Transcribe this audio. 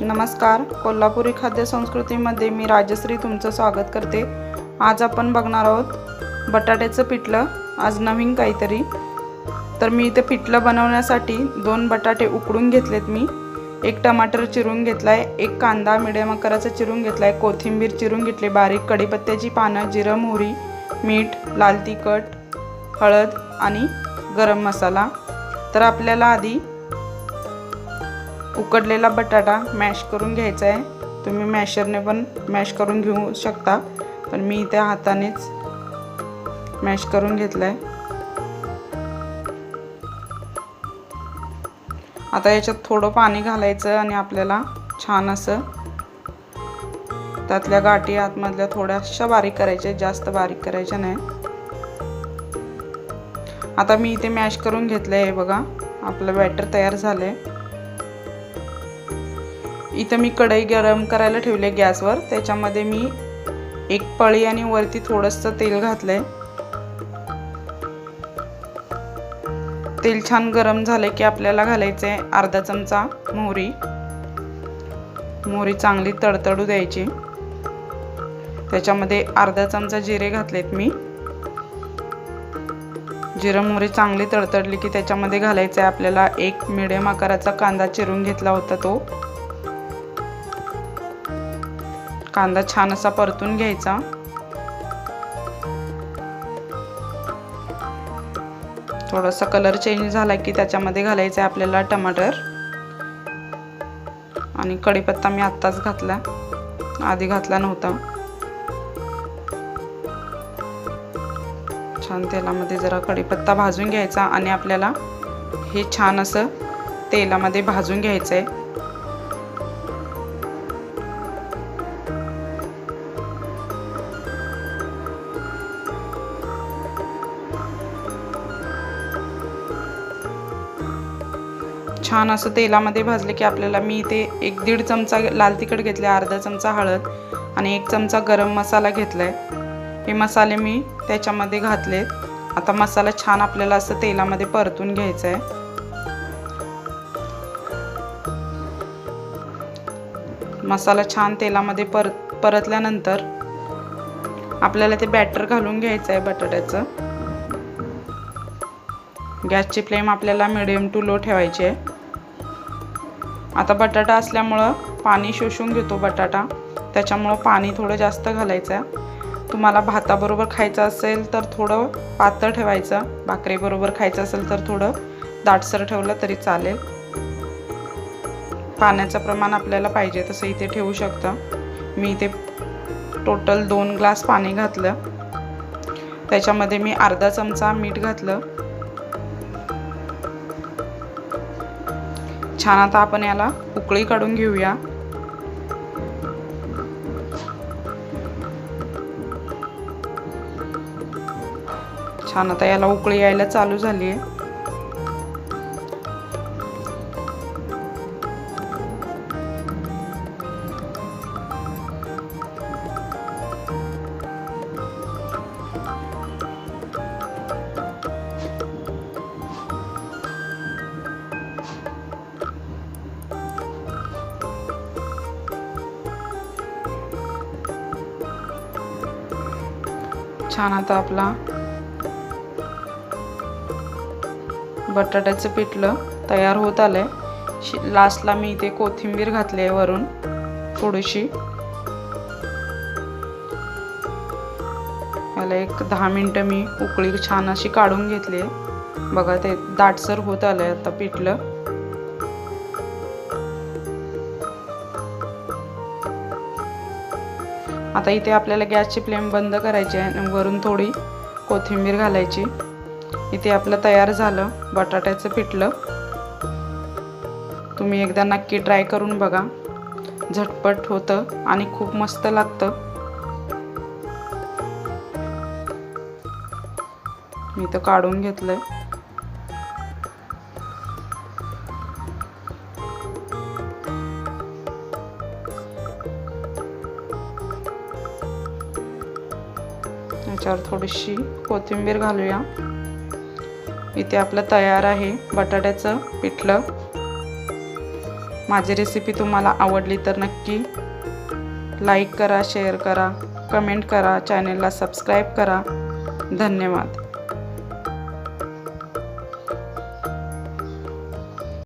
नमस्कार. कोल्हापुरी खाद्य संस्कृतीमध्ये मी राजश्री तुमचं स्वागत करते. आज आपण बघणार आहोत बटाट्याचं पिठलं. आज नवीन काहीतरी. तर मी इथे पिठलं बनवण्यासाठी दोन बटाटे उकडून घेतलेत मी. एक टमाटर चिरून घेतला आहे एक कांदा मिडियम आकाराचा चिरून घेतला आहे कोथिंबीर चिरून घेतली बारीक कढीपत्त्याची पानं जिरं मोहरी मीठ लाल तिखट हळद आणि गरम मसाला. तर आपल्याला आधी उकडलेला बटाटा मॅश करून घ्यायचा आहे. तुम्ही मॅशरने पण मॅश करून घेऊ शकता. पण मी त्या हातानेच मॅश करून घेतला आहे आता याच्यात थोडं पाणी घालायचं आणि आपल्याला छान असं त्यातल्या गाठी आतमधल्या थोड्याशा बारीक करायच्या जास्त बारीक करायच्या नाही. आता मी इथे मॅश करून घेतलं आहे बघा. आपलं बॅटर तयार झालं आहे इथं मी कढई गरम करायला ठेवली गॅसवर. त्याच्यामध्ये मी एक पळी आणि वरती थोडंसं तेल घातलं आहे तेल छान गरम झालं की आपल्याला घालायचं आहे अर्धा चमचा मोहरी. मोहरी चांगली तडतडू द्यायची. त्याच्यामध्ये अर्धा चमचा जिरे घातलेत मी. जिरं मोहरी चांगली तडतडली की त्याच्यामध्ये घालायचं आहे आपल्याला एक मिडियम आकाराचा कांदा चिरून घेतला होता तो. कांदा छान असा परतून घ्यायचा. थोडासा कलर चेंज झाला की त्याच्यामध्ये घालायचं आहे आपल्याला टमाटर. आणि कढीपत्ता मी आत्ताच घातला. आधी घातला नव्हता. छान तेलामध्ये जरा कढीपत्ता भाजून घ्यायचा आणि आपल्याला हे छान असं तेलामध्ये भाजून घ्यायचं आहे छान असं तेलामध्ये भाजले की आपल्याला मी इथे एक दीड चमचा लाल तिखट घेतले अर्धा चमचा हळद आणि एक चमचा गरम मसाला घेतला आहे हे मसाले मी त्याच्यामध्ये घातले आता मसाला छान आपल्याला असं तेलामध्ये परतून घ्यायचा आहे मसाला छान तेलामध्ये परत परतल्यानंतर आपल्याला ते बॅटर घालून घ्यायचं आहे बटाट्याचं. गॅसची फ्लेम आपल्याला मिडियम टू लो ठेवायची आहे. आता बटाटा असल्यामुळं पाणी शोषून घेतो बटाटा. त्याच्यामुळं पाणी थोडं जास्त घालायचं. आहे तुम्हाला भाताबरोबर खायचं असेल तर थोडं पातळ ठेवायचं. भाकरीबरोबर खायचं असेल तर थोडं दाटसर ठेवलं तरी चालेल. पाण्याचं प्रमाण आपल्याला पाहिजे तसं इथे ठेवू शकतं. मी इथे टोटल दोन ग्लास पाणी घातलं. त्याच्यामध्ये मी अर्धा चमचा मीठ घातलं. छान आता आपण याला उकळी काढून घेऊया. छान आता याला उकळी यायला चालू झाली आहे छान आता आपला बटाट्याचं पिठलं तयार होत आलंय. शि लास्टला मी इथे कोथिंबीर घातली आहे वरून थोडीशी. याला एक दहा मिनटं मी उकळी छान अशी काढून घेतली आहे. बघा ते दाटसर होत आलं आहे आता पिठलं. आता इथे आपल्याला गॅसची फ्लेम बंद करायची आहे आणि वरून थोडी कोथिंबीर घालायची. इथे आपलं तयार झालं बटाट्याचं पिठलं. तुम्ही एकदा नक्की ट्राय करून बघा. झटपट होतं आणि खूप मस्त लागतं. मी तर काढून घेतलं आहे याच्यावर थोडीशी कोथिंबीर घालूया. इथे आपलं तयार आहे बटाट्याचं पिठलं. माझी रेसिपी तुम्हाला आवडली तर नक्की लाईक करा शेअर करा कमेंट करा चॅनेलला सबस्क्राईब करा. धन्यवाद.